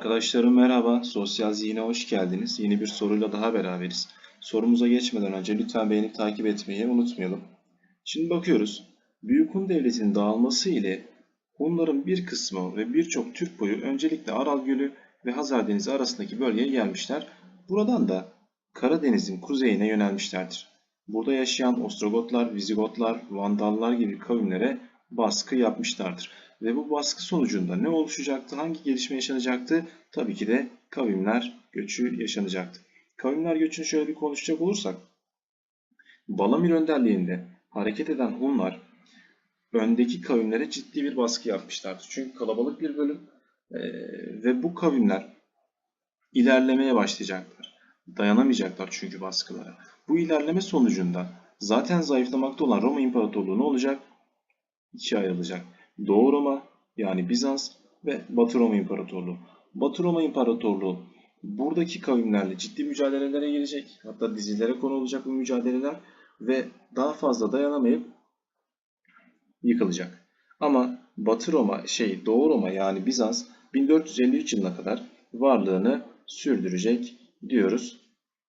Arkadaşlarım merhaba, Sosyal Zihin'e hoş geldiniz. Yeni bir soruyla daha beraberiz. Sorumuza geçmeden önce lütfen beğenip takip etmeyi unutmayalım. Şimdi bakıyoruz. Büyük Hun Devleti'nin dağılması ile Hunların bir kısmı ve birçok Türk boyu öncelikle Aral Gölü ve Hazar Denizi arasındaki bölgeye gelmişler. Buradan da Karadeniz'in kuzeyine yönelmişlerdir. Burada yaşayan Ostrogotlar, Vizigotlar, Vandallar gibi kavimlere baskı yapmışlardır. Ve bu baskı sonucunda ne oluşacaktı, hangi gelişme yaşanacaktı? Tabii ki de kavimler göçü yaşanacaktı. Kavimler göçünü şöyle bir konuşacak olursak, Balamir önderliğinde hareket eden Hunlar öndeki kavimlere ciddi bir baskı yapmışlardı. Çünkü kalabalık bir bölüm eee, ve bu kavimler ilerlemeye başlayacaklar. Dayanamayacaklar çünkü baskılara. Bu ilerleme sonucunda zaten zayıflamakta olan Roma İmparatorluğu ne olacak? İkiye ayrılacak. Doğu Roma yani Bizans ve Batı Roma İmparatorluğu. Batı Roma İmparatorluğu buradaki kavimlerle ciddi mücadelelere girecek. Hatta dizilere konu olacak bu mücadeleler ve daha fazla dayanamayıp yıkılacak. Ama Batı Roma, şey Doğu Roma yani Bizans 1453 yılına kadar varlığını sürdürecek diyoruz.